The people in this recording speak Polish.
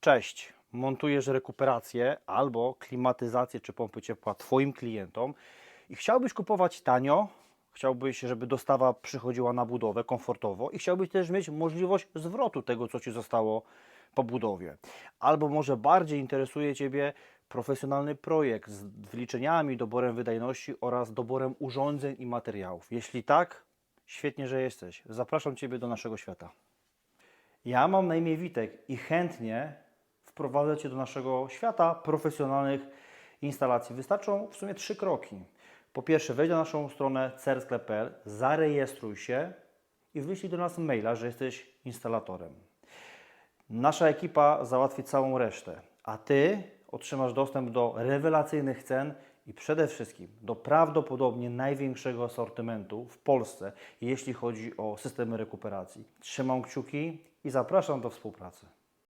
Cześć, montujesz rekuperację albo klimatyzację czy pompy ciepła Twoim klientom i chciałbyś kupować tanio, chciałbyś, żeby dostawa przychodziła na budowę komfortowo i chciałbyś też mieć możliwość zwrotu tego, co Ci zostało po budowie. Albo może bardziej interesuje Ciebie profesjonalny projekt z wyliczeniami, doborem wydajności oraz doborem urządzeń i materiałów. Jeśli tak, świetnie, że jesteś. Zapraszam Ciebie do naszego świata. Ja mam na imię Witek i chętnie wprowadzę Cię do naszego świata profesjonalnych instalacji. Wystarczą w sumie trzy kroki. Po pierwsze, wejdź na naszą stronę cersklep.pl, zarejestruj się i wyślij do nas maila, że jesteś instalatorem. Nasza ekipa załatwi całą resztę, a Ty otrzymasz dostęp do rewelacyjnych cen i przede wszystkim do prawdopodobnie największego asortymentu w Polsce, jeśli chodzi o systemy rekuperacji. Trzymam kciuki i zapraszam do współpracy.